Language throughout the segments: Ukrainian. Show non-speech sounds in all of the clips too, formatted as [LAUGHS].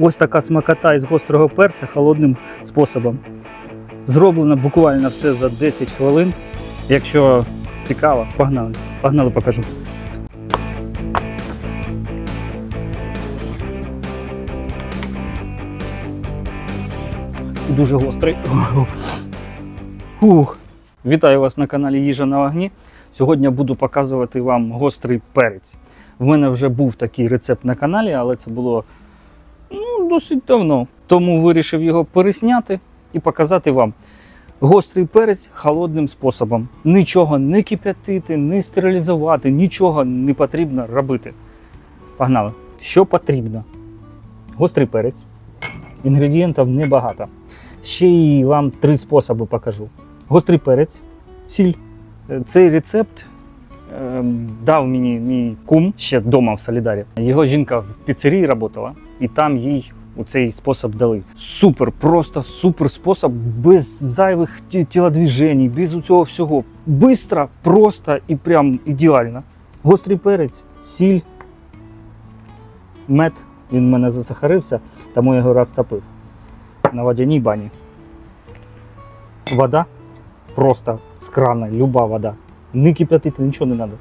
Ось така смакота із гострого перця холодним способом. Зроблено буквально все за 10 хвилин. Якщо цікаво, погнали. Погнали, покажу. Дуже гострий. [LAUGHS] Ух. Вітаю вас на каналі Їжа на вогні. Сьогодні буду показувати вам гострий перець. В мене вже був такий рецепт на каналі, але це було ну, досить давно. Тому вирішив його пересняти і показати вам. Гострий перець холодним способом. Нічого не кип'ятити, не стерилізувати, нічого не потрібно робити. Погнали. Що потрібно? Гострий перець. Інгредієнтів небагато. Ще й вам три способи покажу. Гострий перець, сіль. Е, Цей рецепт ем, дав мені мій кум ще вдома в Солідарі. Його жінка в піцерії працювала, і там їй у цей спосіб дали. Супер, просто супер спосіб, без зайвих ті- тілодвіжень, без цього всього. Бистро, просто і прям ідеально. Гострий перець, сіль, мед. Він в мене засахарився, тому я його розтопив на водяній бані. Вода просто з крана, люба вода. Не кип'ятити, нічого не треба.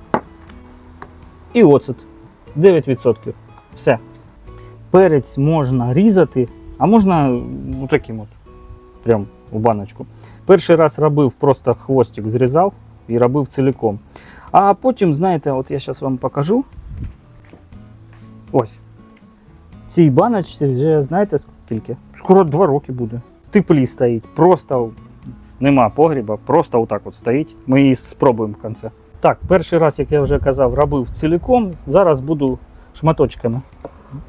І оцет 9%. Все. Перець можна різати, а можна ну, таким от. Прям у баночку. Перший раз робив, просто хвостик зрізав і робив ціліком. А потім, знаєте, от я зараз вам покажу. Ось. Цій баночці вже знаєте скільки? Скоро 2 роки буде. Теплі стоїть. Просто нема погріба, просто отак от стоїть. Ми її спробуємо в кінці. Так, перший раз, як я вже казав, робив ціліком. Зараз буду шматочками.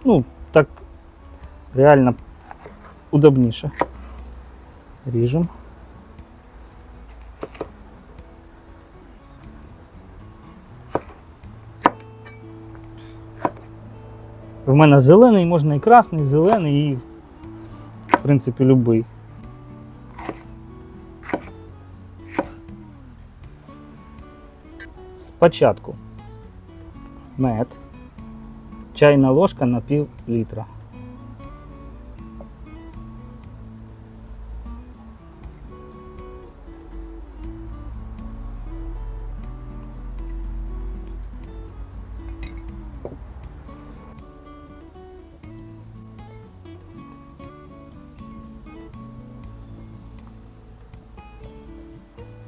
Ну, так реально удобніше. Ріжемо. В мене зелений, можна і красний, і зелений, і, в принципі, любий. Спочатку мед, чайна ложка на пів літра.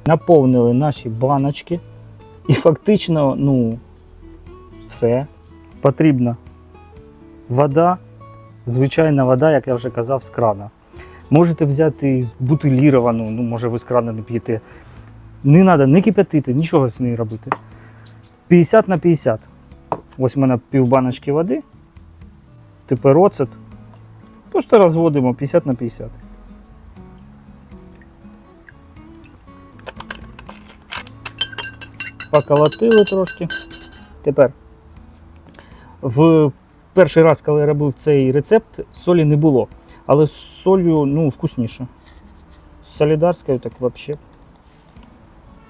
Наповнили наші баночки. І фактично, ну, все. Потрібна вода, звичайна вода, як я вже казав, з крана. Можете взяти бутиліровану, ну, може, ви з крана не п'єте. Не треба не кип'ятити, нічого з нею робити. 50 на 50. Ось у мене пів баночки води. Тепер оцет. Просто розводимо 50 на 50. поколотили трошки. Тепер в перший раз, коли я робив цей рецепт, солі не було. Але з солью ну, вкусніше. З солідарською так взагалі.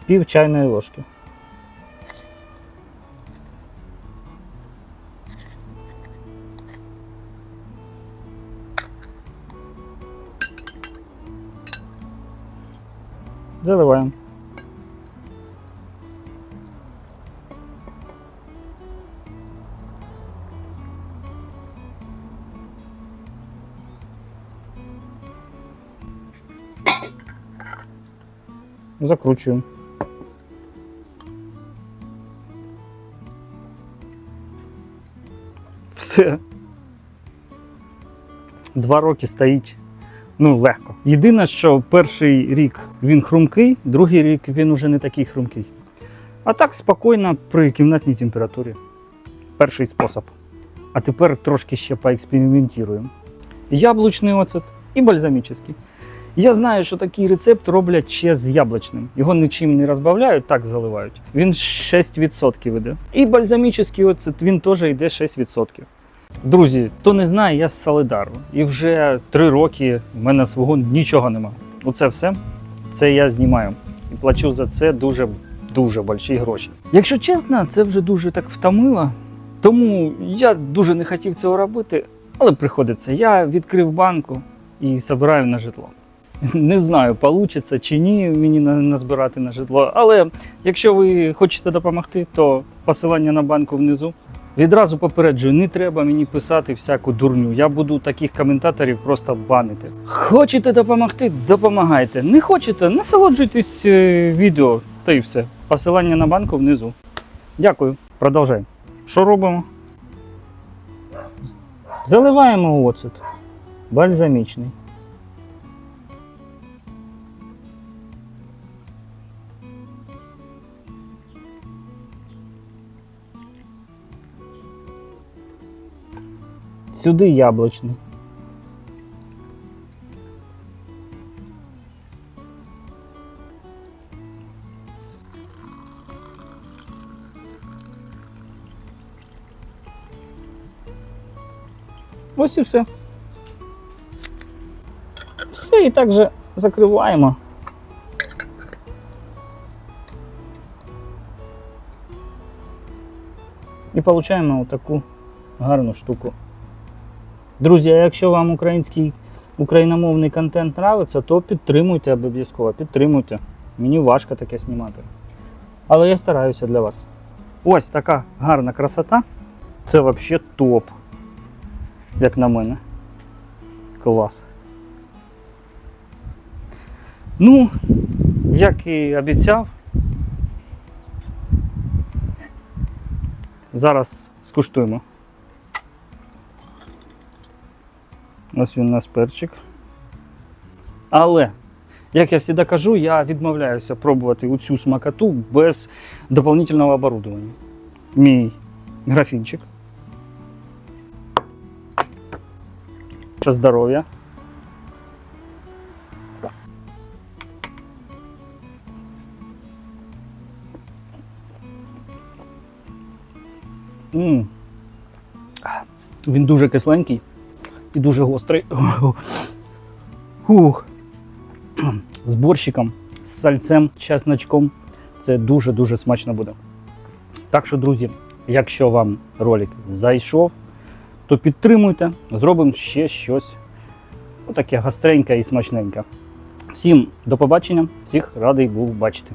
Пів чайної ложки. Заливаємо. Закручуємо. Все. Два роки стоїть ну, легко. Єдине, що перший рік він хрумкий, другий рік він уже не такий хрумкий. А так спокійно при кімнатній температурі. Перший спосіб. А тепер трошки ще поекспериментуємо. Яблучний оцет і бальзамічний. Я знаю, що такий рецепт роблять ще з яблучним. Його нічим не розбавляють, так заливають. Він 6% іде. І бальзамічний оцет він теж йде 6%. Друзі, хто не знає, я з Солидару. І вже 3 роки в мене свого нічого нема. Оце все. Це я знімаю. І плачу за це дуже дуже больші гроші. Якщо чесно, це вже дуже так втомило. Тому я дуже не хотів цього робити. Але приходиться. Я відкрив банку і збираю на житло. Не знаю, вийде чи ні мені назбирати на житло. Але якщо ви хочете допомогти, то посилання на банку внизу. Відразу попереджую, не треба мені писати всяку дурню. Я буду таких коментаторів просто банити. Хочете допомогти? Допомагайте. Не хочете, насолоджуйтесь е, відео та й все. Посилання на банку внизу. Дякую. Продовжай. Що робимо? Заливаємо оцет. Бальзамічний. Сюди яблучний. Ось і все. Все, і так же закриваємо. І отримуємо таку гарну штуку. Друзі, а якщо вам український україномовний контент нравиться, то підтримуйте обов'язково, підтримуйте. Мені важко таке знімати. Але я стараюся для вас. Ось така гарна красота. Це взагалі топ. Як на мене. Клас. Ну, як і обіцяв. Зараз скуштуємо. Ось він у нас перчик. Але, як я завжди кажу, я відмовляюся пробувати цю смакоту без дополнительного оборудовання. Мій графінчик. Ваше здоров'я. Він дуже кисленький і дуже гострий. Ух. З борщиком, з сальцем, чесночком. Це дуже-дуже смачно буде. Так що, друзі, якщо вам ролик зайшов, то підтримуйте, зробимо ще щось таке гастреньке і смачненьке. Всім до побачення, всіх радий був бачити.